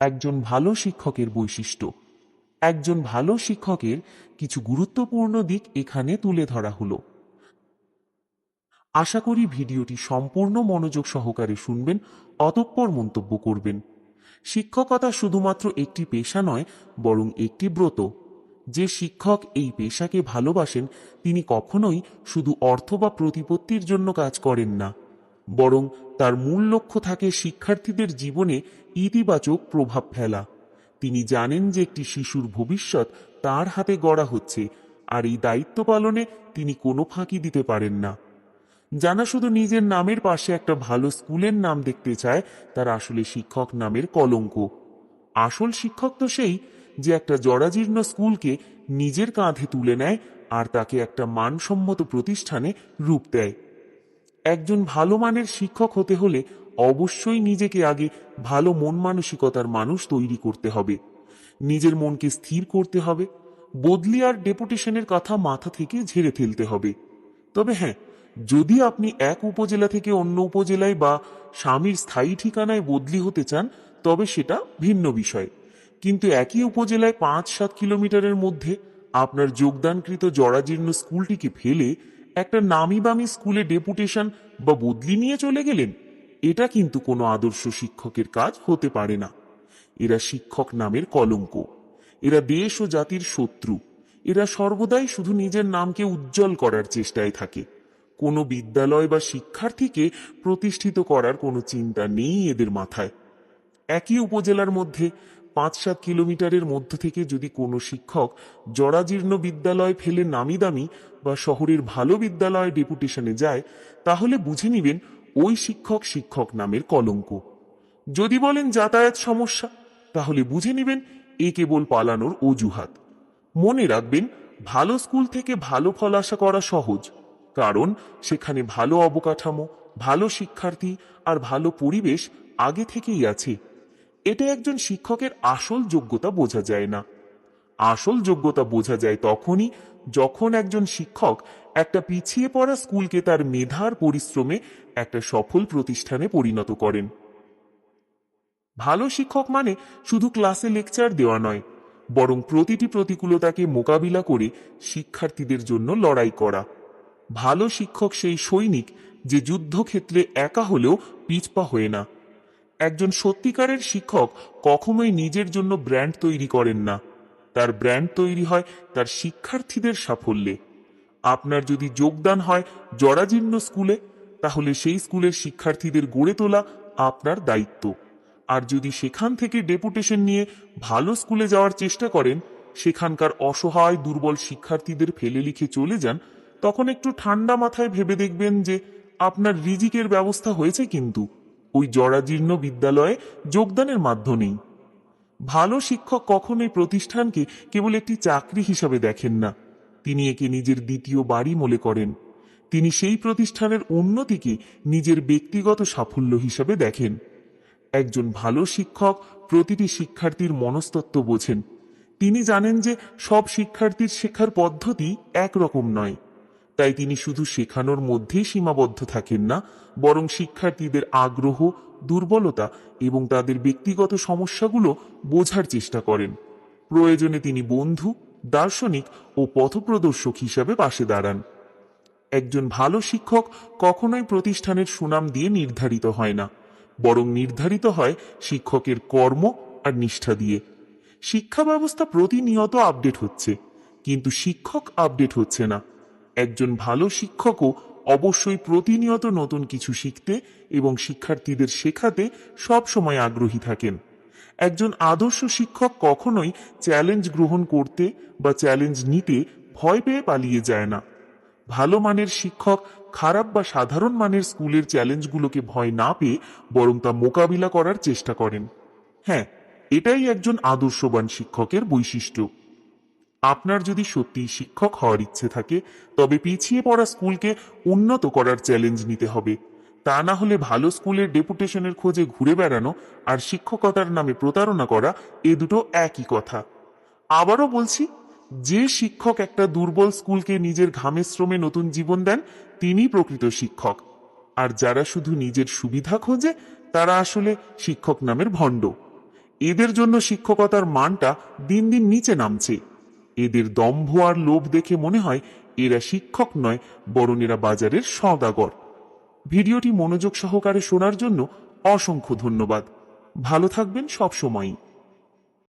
একজন ভালো শিক্ষকের বৈশিষ্ট্য। একজন ভালো শিক্ষকের কিছু গুরুত্বপূর্ণ দিক এখানে তুলে ধরা হলো। আশা করি ভিডিওটি সম্পূর্ণ মনোযোগ সহকারে শুনবেন, অতঃপর মন্তব্য করবেন। শিক্ষকতা শুধুমাত্র একটি পেশা নয়, বরং একটি ব্রত। যে শিক্ষক এই পেশাকে ভালোবাসেন, তিনি কখনোই শুধু অর্থ বা প্রতিপত্তির জন্য কাজ করেন না। বরং তার মূল লক্ষ্য থাকে শিক্ষার্থীদের জীবনে ইতিবাচক প্রভাব ফেলা। তিনি জানেন যে একটি শিশুর ভবিষ্যৎ তার হাতে গড়া হচ্ছে, আর এই দায়িত্ব পালনে তিনি কোনো ফাঁকি দিতে পারেন না। জানা শুধু নিজের নামের পাশে একটা ভালো স্কুলের নাম দেখতে চায়, তার আসলে শিক্ষক নামের কলঙ্ক। আসল শিক্ষক তো সেই যে একটা জরাজীর্ণ স্কুলকে নিজের কাঁধে তুলে নেয় আর তাকে একটা মানসম্মত প্রতিষ্ঠানে রূপ দেয়। একজন ভালো মানের শিক্ষক হতে হলে অবশ্যই নিজেকে আগে ভালো মন মানসিকতার মানুষ তৈরি করতে হবে। নিজের মনকে স্থির করতে হবে। বদলি আর ডেপুটেশনের কথা মাথা থেকে ঝেড়ে ফেলতে হবে। তবে হ্যাঁ যদি আপনি এক উপজেলা থেকে অন্য উপজেলায় বা স্বামীর স্থায়ী ঠিকানায় বদলি হতে চান, তবে সেটা ভিন্ন বিষয়। কিন্তু একই উপজেলায় পাঁচ সাত কিলোমিটারের মধ্যে আপনার যোগদানকৃত জরাজীর্ণ স্কুলটিকে ফেলে একটা নামি বামি স্কুলে ডেপুটেশন বা বদলি নিয়ে চলে গেলেন, এটা কিন্তু কোনো আদর্শ শিক্ষকের কাজ হতে পারে না। এরা শিক্ষক নামের কলঙ্ক। এরা দেশ ও জাতির শত্রু। এরা সর্বদাই শুধু নিজের নামকে উজ্জ্বল করার চেষ্টায় থাকে। কোনো বিদ্যালয় বা শিক্ষার্থীকে প্রতিষ্ঠিত করার কোনো চিন্তা নেই এদের মাথায়। একই উপজেলার মধ্যে পাঁচ সাত কিলোমিটারের মধ্য থেকে যদি কোনো শিক্ষক জরাজীর্ণ বিদ্যালয় ফেলে নামি দামি বা শহরের ভালো বিদ্যালয়ে ডেপুটেশনে যায়, তাহলে বুঝে নিবেন ওই শিক্ষক শিক্ষক নামের কলঙ্ক। যদি বলেন যাতায়াত সমস্যা, তাহলে বুঝে নিবেন এ কেবল পালানোর অজুহাত। মনে রাখবেন, ভালো স্কুল থেকে ভালো ফল আশা করা সহজ, কারণ সেখানে ভালো অবকাঠামো, ভালো শিক্ষার্থী আর ভালো পরিবেশ আগে থেকেই আছে। এটা একজন শিক্ষকের আসল যোগ্যতা বোঝা যায় না। আসল যোগ্যতা বোঝা যায় তখনই যখন একজন শিক্ষক একটা পিছিয়ে পড়া স্কুলকে তার মেধার পরিশ্রমে একটা সফল প্রতিষ্ঠানে পরিণত করেন। ভালো শিক্ষক মানে শুধু ক্লাসে লেকচার দেওয়া নয়, বরং প্রতিটি প্রতিকূলতাকে মোকাবিলা করে শিক্ষার্থীদের জন্য লড়াই করা। ভালো শিক্ষক সেই সৈনিক যে যুদ্ধক্ষেত্রে একা হলেও পিছপা হয়ে না। একজন সত্যিকারের শিক্ষক কখনোই নিজের জন্য ব্র্যান্ড তৈরি করেন না। তার ব্র্যান্ড তৈরি হয় তার শিক্ষার্থীদের সাফল্যে। আপনার যদি যোগদান হয় জরাজীর্ণ স্কুলে, তাহলে সেই স্কুলের শিক্ষার্থীদের গড়ে তোলা আপনার দায়িত্ব। আর যদি সেখান থেকে ডেপুটেশন নিয়ে ভালো স্কুলে যাওয়ার চেষ্টা করেন, সেখানকার অসহায় দুর্বল শিক্ষার্থীদের ফেলে লিখে চলে যান, তখন একটু ঠান্ডা মাথায় ভেবে দেখবেন যে আপনার রিজিকের ব্যবস্থা হয়েছে কিন্তু। ওই জরাজীর্ণ বিদ্যালয়ে যোগদানের মাধ্যমেই ভালো শিক্ষক কখনোই প্রতিষ্ঠানকে কেবল একটি চাকরি হিসাবে দেখেন না, তিনি একে নিজের দ্বিতীয় বাড়ি মনে করেন। তিনি সেই প্রতিষ্ঠানের উন্নতিকে নিজের ব্যক্তিগত সাফল্য হিসাবে দেখেন। একজন ভালো শিক্ষক প্রতিটি শিক্ষার্থীর মনস্তত্ত্ব বোঝেন। তিনি জানেন যে সব শিক্ষার্থীর শেখার পদ্ধতি একরকম নয়। তাই তিনি শুধু শেখানোর মধ্যেই সীমাবদ্ধ থাকেন না, বরং শিক্ষার্থীদের আগ্রহ, দুর্বলতা এবং তাদের ব্যক্তিগত সমস্যাগুলো বোঝার চেষ্টা করেন। প্রয়োজনে তিনি বন্ধু, দার্শনিক ও পথপ্রদর্শক হিসাবে পাশে দাঁড়ান। একজন ভালো শিক্ষক কখনোই প্রতিষ্ঠানের সুনাম দিয়ে নির্ধারিত হয় না, বরং নির্ধারিত হয় শিক্ষকের কর্ম আর নিষ্ঠা দিয়ে। শিক্ষা ব্যবস্থা প্রতিনিয়ত আপডেট হচ্ছে, কিন্তু শিক্ষক আপডেট হচ্ছে না। একজন ভালো শিক্ষকও অবশ্যই প্রতিনিয়ত নতুন কিছু শিখতে এবং শিক্ষার্থীদের শেখাতে সব সময় আগ্রহী থাকেন। একজন আদর্শ শিক্ষক কখনোই চ্যালেঞ্জ গ্রহণ করতে বা চ্যালেঞ্জ নিতে ভয় পেয়ে পালিয়ে যায় না। ভালো মানের শিক্ষক খারাপ বা সাধারণ মানের স্কুলের চ্যালেঞ্জগুলোকে ভয় না পেয়ে বরং তা মোকাবিলা করার চেষ্টা করেন। হ্যাঁ এটাই একজন আদর্শবান শিক্ষকের বৈশিষ্ট্য। আপনার যদি সত্যি শিক্ষক হওয়ার ইচ্ছে থাকে, তবে পিছিয়ে পড়া স্কুলকে উন্নত করার চ্যালেঞ্জ নিতে হবে। তা না হলে ভালো স্কুলের ডেপুটেশনের খোঁজে ঘুরে বেড়ানো আর শিক্ষকতার নামে প্রতারণা করা এ দুটো একই কথা। আবারও বলছি, যে শিক্ষক একটা দুর্বল স্কুলকে নিজের ঘামের শ্রমে নতুন জীবন দেন তিনি প্রকৃত শিক্ষক। আর যারা শুধু নিজের সুবিধা খোঁজে, তারা আসলে শিক্ষক নামের ভণ্ড। এদের জন্য শিক্ষকতার মানটা দিন দিন নিচে নামছে। এদের দম্ভ আর লোভ দেখে মনে হয় এরা শিক্ষক নয়, বরং এরা বাজারের সদাগর ভিডিওটি মনোযোগ সহকারে শোনার জন্য অসংখ্য ধন্যবাদ। ভালো থাকবেন সব সময়ই